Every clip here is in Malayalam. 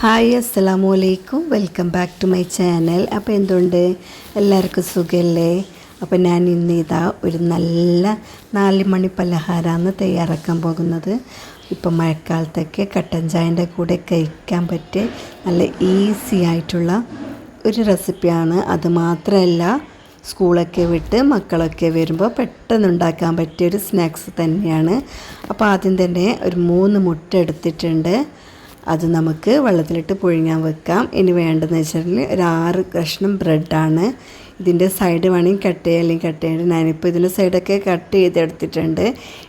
ഹായ് അസ്സലാമു അലൈക്കും welcome back to my channel. അപ്പോൾ എന്തുണ്ട്? എല്ലാവർക്കും സുഖമല്ലേ അപ്പോൾ ഞാൻ ഇന്ന് ഇതാ ഒരു നല്ല നാല് മണി പലഹാരമാണ് തയ്യാറാക്കാൻ പോകുന്നത്. ഇപ്പം മഴക്കാലത്തൊക്കെ കട്ടൻ ചായന്റെ കൂടെ കഴിക്കാൻ പറ്റിയ നല്ല ഈസി ആയിട്ടുള്ള ഒരു റെസിപ്പിയാണ്. അത് മാത്രമല്ല സ്കൂളൊക്കെ വിട്ട് മക്കളൊക്കെ വരുമ്പോൾ പെട്ടെന്ന് ഉണ്ടാക്കാൻ പറ്റിയ ഒരു സ്നാക്സ് തന്നെയാണ്. അപ്പോൾ ആദ്യം തന്നെ ഒരു മൂന്ന് മുട്ട എടുത്തിട്ടുണ്ട്. അത് നമുക്ക് വെള്ളത്തിലിട്ട് പുഴുങ്ങാൻ വെക്കാം. ഇനി വേണ്ടതെന്ന് വെച്ചിട്ടുണ്ടെങ്കിൽ ഒരു ആറ് കഷ്ണം ബ്രെഡാണ് ഇതിന്റെ സൈഡ് വേണമെങ്കിൽ കട്ട് ചെയ്യാം അല്ലെങ്കിൽ കട്ട് ചെയ്യേണ്ട. ഞാനിപ്പോൾ ഇതിന്റെ സൈഡൊക്കെ കട്ട് ചെയ്തെടുത്തിട്ടുണ്ട്.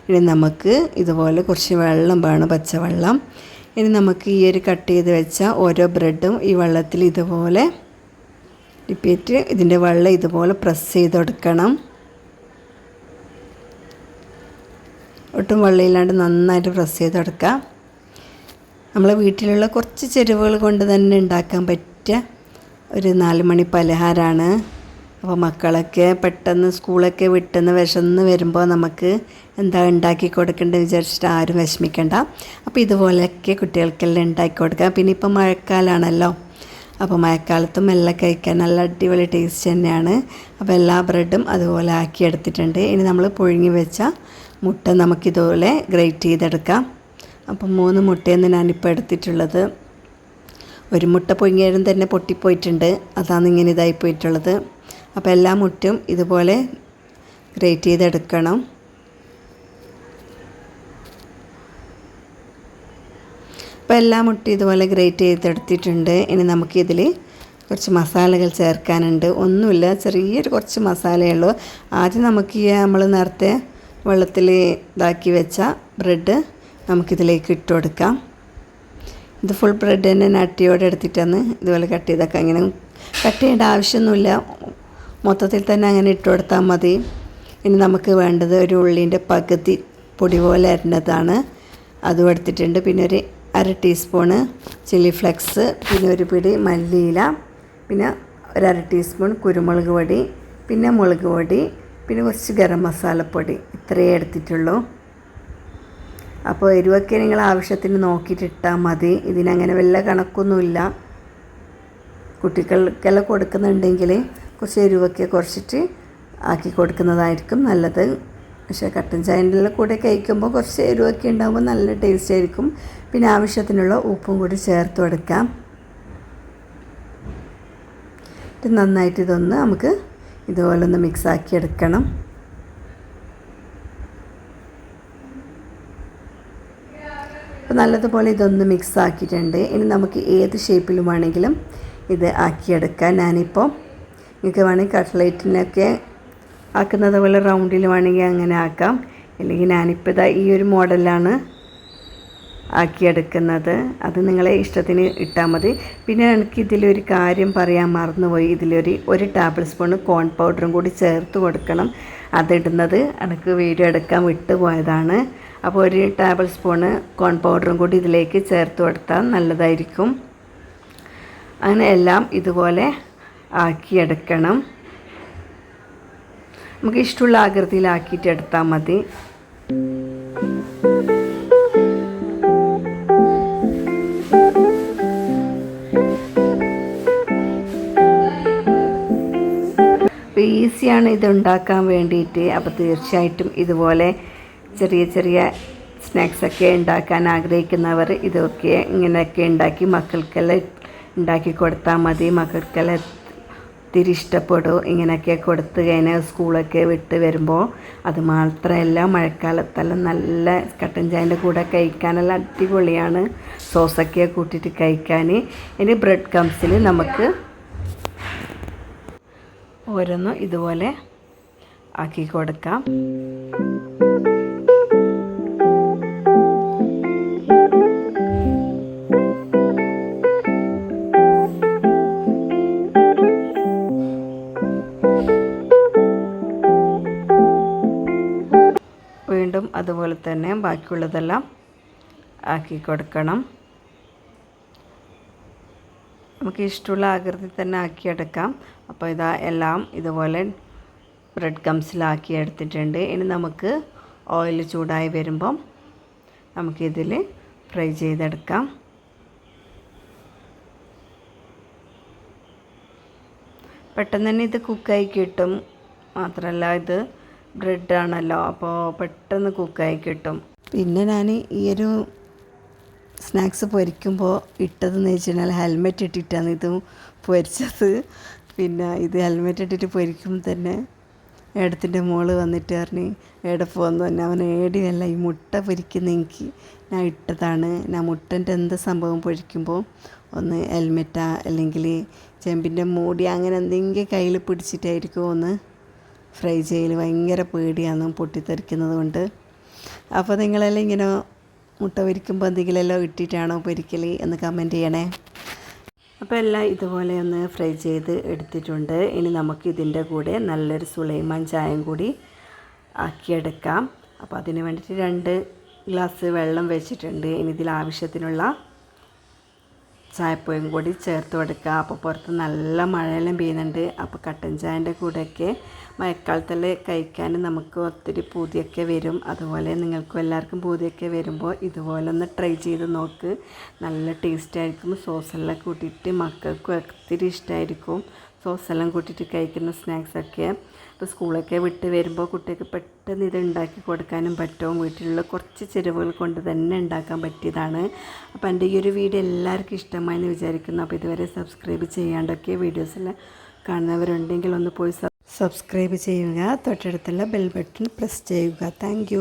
ഇനി നമുക്ക് ഇതുപോലെ കുറച്ച് വെള്ളം വേണം പച്ചവെള്ളം. ഇനി നമുക്ക് ഈ ഒരു കട്ട് ചെയ്ത് വെച്ച ഓരോ ബ്രെഡും ഈ വെള്ളത്തിൽ ഇതുപോലെ റിപ്പീറ്റ് ഇതിന്റെ വെള്ളം ഇതുപോലെ പ്രസ് ചെയ്ത് കൊടുക്കണം. ഒട്ടും വെള്ളമില്ലാണ്ട് നന്നായിട്ട് പ്രസ് ചെയ്ത് കൊടുക്കാം. നമ്മളെ വീട്ടിലുള്ള കുറച്ച് ചെരുവുകൾ കൊണ്ട് തന്നെ ഉണ്ടാക്കാൻ പറ്റിയ ഒരു നാല് മണി പലഹാരമാണ് അപ്പോൾ മക്കളൊക്കെ പെട്ടെന്ന് സ്കൂളൊക്കെ വിട്ടെന്ന് വിശന്ന് വരുമ്പോൾ നമുക്ക് എന്താ ഉണ്ടാക്കി കൊടുക്കേണ്ടത് വിചാരിച്ചിട്ട് ആരും വിഷമിക്കണ്ട. അപ്പോൾ ഇതുപോലെയൊക്കെ കുട്ടികൾക്കെല്ലാം ഉണ്ടാക്കി കൊടുക്കാം പിന്നെ ഇപ്പം മഴക്കാലമാണല്ലോ അപ്പോൾ മഴക്കാലത്തും എല്ലാം കഴിക്കാൻ നല്ല അടിപൊളി ടേസ്റ്റ് തന്നെയാണ്. അപ്പോൾ എല്ലാ ബ്രെഡും അതുപോലെ ആക്കി എടുത്തിട്ടുണ്ട്. ഇനി നമ്മൾ പുഴുങ്ങി വെച്ച മുട്ട നമുക്കിതുപോലെ ഗ്രേറ്റ് ചെയ്തെടുക്കാം. അപ്പം മൂന്ന് മുട്ടയെന്ന് ഞാനിപ്പോൾ എടുത്തിട്ടുള്ളത്. ഒരു മുട്ട പൊങ്ങിയാലും തന്നെ പൊട്ടിപ്പോയിട്ടുണ്ട്. അതാണ് ഇങ്ങനെ ഇതായി പോയിട്ടുള്ളത്. അപ്പോൾ എല്ലാ മുട്ടും ഇതുപോലെ ഗ്രേറ്റ് ചെയ്തെടുക്കണം. അപ്പോൾ എല്ലാ മുട്ടും ഇതുപോലെ ഗ്രേറ്റ് ചെയ്തെടുത്തിട്ടുണ്ട്. ഇനി നമുക്കിതിൽ കുറച്ച് മസാലകൾ ചേർക്കാനുണ്ട്. ഒന്നുമില്ല ചെറിയൊരു കുറച്ച് മസാലയേ ഉള്ളൂ. ആദ്യം നമുക്ക് ഈ നമ്മൾ നേരത്തെ വെള്ളത്തിൽ ഇതാക്കി വെച്ച ബ്രെഡ് നമുക്കിതിലേക്ക് ഇട്ട് കൊടുക്കാം. ഇത് ഫുൾ ബ്രെഡ് തന്നെ നട്ടിയോടെ എടുത്തിട്ടാണ് ഇതുപോലെ കട്ട് ചെയ്തൊക്കെ. അങ്ങനെ കട്ട് ചെയ്യേണ്ട ആവശ്യമൊന്നുമില്ല. മൊത്തത്തിൽ തന്നെ അങ്ങനെ ഇട്ട് കൊടുത്താൽ മതി. ഇനി നമുക്ക് വേണ്ടത് ഒരു ഉള്ളീന്റെ പകുതി പൊടി പോലെ അരിഞ്ഞതാണ്. അതും എടുത്തിട്ടുണ്ട്. പിന്നെ ഒരു അര ടീസ്പൂണ് ചില്ലി ഫ്ലെക്സ് പിന്നെ ഒരു പിടി മല്ലിയില പിന്നെ ഒരു അര ടീസ്പൂൺ കുരുമുളക് പൊടി പിന്നെ മുളക് പൊടി പിന്നെ കുറച്ച് ഗരം മസാലപ്പൊടി. ഇത്രയേ എടുത്തിട്ടുള്ളൂ. അപ്പോൾ എരിവൊക്കെ നിങ്ങൾ ആവശ്യത്തിന് നോക്കിയിട്ട് ഇട്ടാൽ മതി. ഇതിനങ്ങനെ വല്ല കണക്കൊന്നുമില്ല. കുട്ടികൾക്കെല്ലാം കൊടുക്കുന്നുണ്ടെങ്കിൽ കുറച്ച് എരിവൊക്കെ കുറച്ചിട്ട് ആക്കി കൊടുക്കുന്നതായിരിക്കും നല്ലത്. പക്ഷേ കട്ടൻ ചായന്റെ കൂടെ കഴിക്കുമ്പോൾ കുറച്ച് എരിവൊക്കെ ഉണ്ടാകുമ്പോൾ നല്ല ടേസ്റ്റ് ആയിരിക്കും. പിന്നെ ആവശ്യത്തിനുള്ള ഉപ്പും കൂടി ചേർത്ത് കൊടുക്കാം. നന്നായിട്ട് ഇതൊന്ന് നമുക്ക് ഇതുപോലെ ഒന്ന് മിക്സാക്കി എടുക്കണം. അപ്പോൾ നല്ലതുപോലെ ഇതൊന്ന് മിക്സ് ആക്കിയിട്ടുണ്ട്. ഇനി നമുക്ക് ഏത് ഷേപ്പിലും വേണമെങ്കിലും ഇത് ആക്കിയെടുക്കാം. ഞാനിപ്പോൾ നിങ്ങൾക്ക് വേണമെങ്കിൽ കട്ട്ലേറ്റിനൊക്കെ ആക്കുന്നത് പോലെ റൗണ്ടിൽ വേണമെങ്കിൽ അങ്ങനെ ആക്കാം. അല്ലെങ്കിൽ ഞാനിപ്പോൾ ഇതാ ഈ ഒരു മോഡലാണ് ആക്കിയെടുക്കുന്നത്. അത് നിങ്ങളെ ഇഷ്ടത്തിന് ഇട്ടാൽ മതി. പിന്നെ എനിക്ക് ഇതിലൊരു കാര്യം പറയാൻ മറന്നുപോയി. ഇതിലൊരു ഒരു ടേബിൾ സ്പൂൺ കോൺ പൗഡറും കൂടി ചേർത്ത് കൊടുക്കണം. അതിടുന്നത് എനിക്ക് വീഡിയോ എടുക്കാൻ വിട്ടുപോയതാണ്. അപ്പോൾ ഒരു ടേബിൾ സ്പൂണ് കോൺ പൗഡറും കൂടി ഇതിലേക്ക് ചേർത്ത് കൊടുത്താൽ നല്ലതായിരിക്കും. അങ്ങനെ എല്ലാം ഇതുപോലെ ആക്കിയെടുക്കണം നമുക്ക് ഇഷ്ടമുള്ള ആകൃതിയിലാക്കിയിട്ട് എടുത്താൽ മതി. ഈസിയാണ് ഇത് ഉണ്ടാക്കാൻ വേണ്ടിയിട്ട്. അപ്പോൾ തീർച്ചയായിട്ടും ഇതുപോലെ ചെറിയ ചെറിയ സ്നാക്സൊക്കെ ഉണ്ടാക്കാൻ ആഗ്രഹിക്കുന്നവർ ഇതൊക്കെ ഇങ്ങനെയൊക്കെ ഉണ്ടാക്കി മക്കൾക്കെല്ലാം ഉണ്ടാക്കി കൊടുത്താൽ മതി. മക്കൾക്കെല്ലാം ഒത്തിരി ഇഷ്ടപ്പെടും. ഇങ്ങനെയൊക്കെ കൊടുത്ത് കഴിഞ്ഞാൽ സ്കൂളൊക്കെ വിട്ട് വരുമ്പോൾ അത് മാത്രമല്ല മഴക്കാലത്തെല്ലാം നല്ല കട്ടൻ ചായന്റെ കൂടെ കഴിക്കാനെല്ലാം അടിപൊളിയാണ്. സോസൊക്കെ കൂട്ടിയിട്ട് കഴിക്കാൻ ഇനി ബ്രെഡ് കംസിൽ നമുക്ക് ഓരോന്നും ഇതുപോലെ ആക്കി കൊടുക്കാം. അതുപോലെ തന്നെ ബാക്കിയുള്ളതെല്ലാം ആക്കി കൊടുക്കണം. നമുക്ക് ഇഷ്ടമുള്ള ആകൃതി തന്നെ ആക്കിയെടുക്കാം അപ്പോൾ ഇതാ എല്ലാം ഇതുപോലെ ബ്രെഡ് ഗംസിലാക്കി എടുത്തിട്ടുണ്ട്. ഇനി നമുക്ക് ഓയിൽ ചൂടായി വരുമ്പം നമുക്കിതിൽ ഫ്രൈ ചെയ്തെടുക്കാം. പെട്ടെന്ന് തന്നെ ഇത് കുക്കായി കിട്ടും. മാത്രമല്ല ഇത് ബ്രെഡാണല്ലോ അപ്പോൾ പെട്ടെന്ന് കുക്കായി കിട്ടും. പിന്നെ ഞാൻ ഈ ഒരു സ്നാക്സ് പൊരിക്കുമ്പോൾ ഇട്ടതെന്ന് വെച്ചാൽ ഹെൽമെറ്റ് ഇട്ടിട്ടാണ് ഇത് പൊരിച്ചത്. പിന്നെ ഇത് ഹെൽമെറ്റ് ഇട്ടിട്ട് പൊരിക്കുമ്പോൾ തന്നെ ഏടത്തിന്റെ മോൾ വന്നിട്ട് പറഞ്ഞ് ഏടെ പോകുന്നു തന്നെ അവൻ ഏടിയല്ല ഈ മുട്ട പൊരിക്കുന്ന എനിക്ക് ഞാൻ ഇട്ടതാണ്. ഞാൻ മുട്ടന്റെ എന്ത് സംഭവം പൊരിക്കുമ്പോൾ ഒന്ന് ഹെൽമെറ്റാ അല്ലെങ്കിൽ ചെമ്പിന്റെ മൂടി അങ്ങനെ എന്തെങ്കിലും കയ്യിൽ പിടിച്ചിട്ടായിരിക്കും ഒന്ന് ഫ്രൈ ചെയ്യൽ ഭയങ്കര പേടിയാണ് പൊട്ടിത്തെറിക്കുന്നത് കൊണ്ട്. അപ്പോൾ നിങ്ങളെല്ലാം ഇങ്ങനെ മുട്ട പൊരിക്കുമ്പോൾ എന്തെങ്കിലുമെല്ലാം ഇട്ടിട്ടാണോ പൊരിക്കൽ എന്ന് കമന്റ് ചെയ്യണേ. അപ്പോൾ എല്ലാം ഇതുപോലെ ഒന്ന് ഫ്രൈ ചെയ്ത് എടുത്തിട്ടുണ്ട്. ഇനി നമുക്ക് ഇതിന്റെ കൂടെ നല്ലൊരു സുലൈമാൻ ചായം കൂടി ആക്കിയെടുക്കാം. അപ്പോൾ അതിന് വേണ്ടിയിട്ട് രണ്ട് ഗ്ലാസ് വെള്ളം വെച്ചിട്ടുണ്ട്. ഇനി ഇതിൽ ആവശ്യത്തിനുള്ള ചായപ്പൊയും കൂടി ചേർത്ത് കൊടുക്കുക. അപ്പോൾ പുറത്ത് നല്ല മഴയെല്ലാം പെയ്യുന്നുണ്ട്. അപ്പോൾ കട്ടൻ ചായന്റെ കൂടെയൊക്കെ മഴക്കാലത്തിൽ കഴിക്കാൻ നമുക്ക് ഒത്തിരി പൂതിയൊക്കെ വരും. അതുപോലെ നിങ്ങൾക്കും എല്ലാവർക്കും പൂതിയൊക്കെ വരുമ്പോൾ ഇതുപോലെ ഒന്ന് ട്രൈ ചെയ്ത് നോക്ക്. നല്ല ടേസ്റ്റ് ആയിരിക്കും സോസെല്ലാം കൂട്ടിയിട്ട് മക്കൾക്കും ഒത്തിരി ഇഷ്ടമായിരിക്കും സോസെല്ലാം കൂട്ടിയിട്ട് കഴിക്കുന്ന സ്നാക്സൊക്കെ ഇപ്പോൾ സ്കൂളൊക്കെ വിട്ട് വരുമ്പോൾ കുട്ടികൾക്ക് പെട്ടെന്ന് ഇത് ഉണ്ടാക്കി കൊടുക്കാനും പറ്റും. വീട്ടിലുള്ള കുറച്ച് ചെരുവുകൾ കൊണ്ട് തന്നെ ഉണ്ടാക്കാൻ പറ്റിയതാണ്. അപ്പോൾ എന്റെ ഈ ഒരു വീഡിയോ എല്ലാവർക്കും ഇഷ്ടമായി എന്ന് വിചാരിക്കുന്നു. അപ്പോൾ ഇതുവരെ സബ്സ്ക്രൈബ് ചെയ്യാണ്ടൊക്കെ വീഡിയോസെല്ലാം കാണുന്നവരുണ്ടെങ്കിൽ ഒന്ന് പോയി സബ്സ്ക്രൈബ് ചെയ്യുക. തൊട്ടടുത്തുള്ള ബെൽ ബട്ടൺ പ്രസ് ചെയ്യുക. താങ്ക്